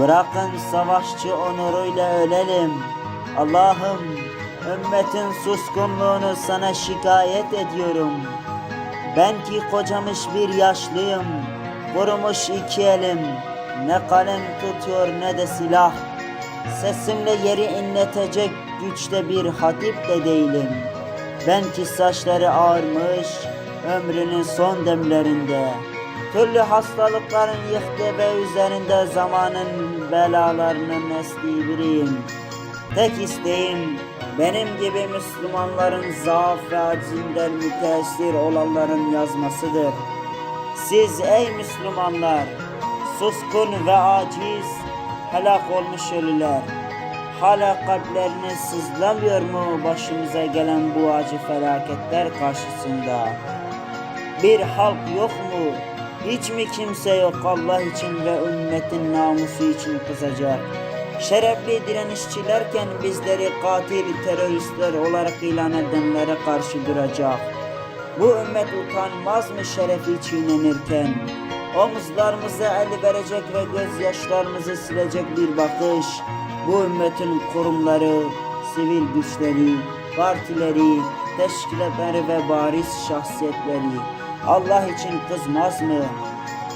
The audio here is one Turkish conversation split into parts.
Bırakın savaşçı onuruyla ölelim. Allah'ım ümmetin suskunluğunu sana şikayet ediyorum. Ben ki kocamış bir yaşlıyım, kurumuş iki elim, ne kalem tutuyor ne de silah. Sesimle yeri inletecek güçte bir hatip de değilim. Ben ki saçları ağarmış, ömrünün son demlerinde. Türlü hastalıkların yıktı ve üzerinde zamanın belalarının estiği biriyim. Tek isteğim benim gibi Müslümanların zaaf ve acizinden müteessir olanların yazmasıdır. Siz ey Müslümanlar, suskun ve aciz, helak olmuş ölüler. Hala kalpleriniz sızlamıyor mu başımıza gelen bu acı felaketler karşısında? Bir halk yok mu? Hiç mi kimse yok Allah için ve ümmetin namusu için kızacak? Şerefli direnişçilerken bizleri katil teröristler olarak ilan edenlere karşı duracak. Bu ümmet utanmaz mı şerefi çiğnenirken? Omuzlarımıza el verecek ve gözyaşlarımızı silecek bir bakış. Bu ümmetin kurumları, sivil güçleri, partileri, teşkilatları ve bariz şahsiyetleri Allah için kızmaz mı?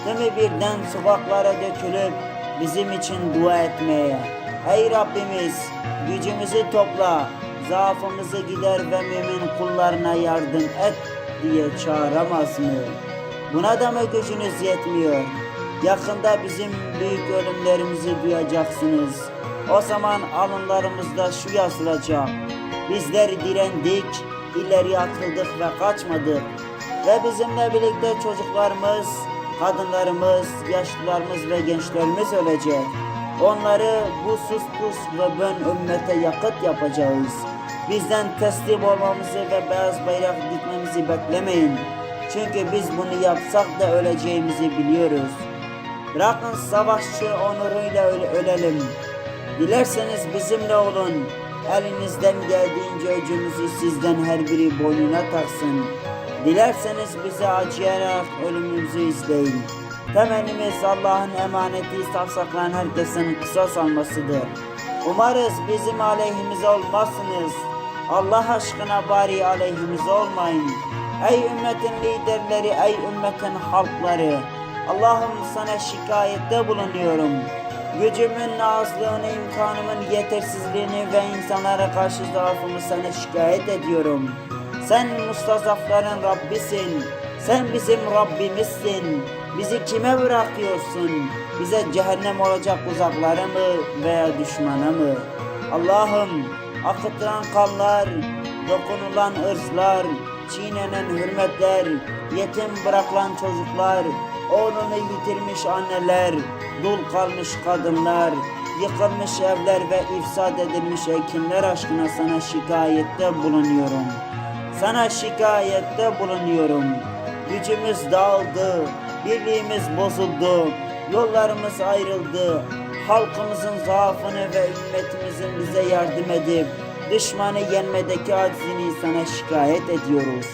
Tümü birden sokaklara dökülüp bizim için dua etmeye. Ey Rabbimiz gücümüzü topla, zaafımızı gider ve mümin kullarına yardım et diye çağıramaz mı? Buna da mı gücünüz yetmiyor? Yakında bizim büyük ölümlerimizi duyacaksınız. O zaman alınlarımızda şu yazılacak. Bizler direndik, ileri atıldık ve kaçmadık. Ve bizimle birlikte çocuklarımız, kadınlarımız, yaşlılarımız ve gençlerimiz ölecek. Onları bu sus pus ve bön ümmete yakıt yapacağız. Bizden teslim olmamızı ve beyaz bayrak dikmemizi beklemeyin. Çünkü biz bunu yapsak da öleceğimizi biliyoruz. Bırakın savaşçı onuruyla öle- ölelim. Dilerseniz bizimle olun. Elinizden geldiğince öcümüzü sizden her biri boynuna taksın. Dilerseniz bize acıyarak ölümümüzü izleyin. Temennimiz Allah'ın emaneti savsaklayan herkesin kısas almasıdır. Umarız bizim aleyhimize olmazsınız. Allah aşkına bari aleyhimize olmayın. Ey ümmetin liderleri, ey ümmetin halkları. Allah'ım sana şikayette bulunuyorum. Gücümün azlığını, imkanımın yetersizliğini ve insanlara karşı zaafımı sana şikayet ediyorum. Sen mustazafların Rabbisin. Sen bizim Rabbimizsin. Bizi kime bırakıyorsun? Bize cehennem olacak uzaklara mı veya düşmana mı? Allah'ım akıtılan kanlar, dokunulan ırzlar, çiğnenen hürmetler, yetim bırakılan çocuklar, oğlunu yitirmiş anneler, dul kalmış kadınlar, yıkılmış evler ve ifsad edilmiş ekinler aşkına sana şikayette bulunuyorum. Sana şikayette bulunuyorum. Gücümüz dağıldı, birliğimiz bozuldu, yollarımız ayrıldı. Halkımızın zaafını ve ümmetimizin bize yardım edip düşmanı yenmedeki acizini sana şikayet ediyoruz.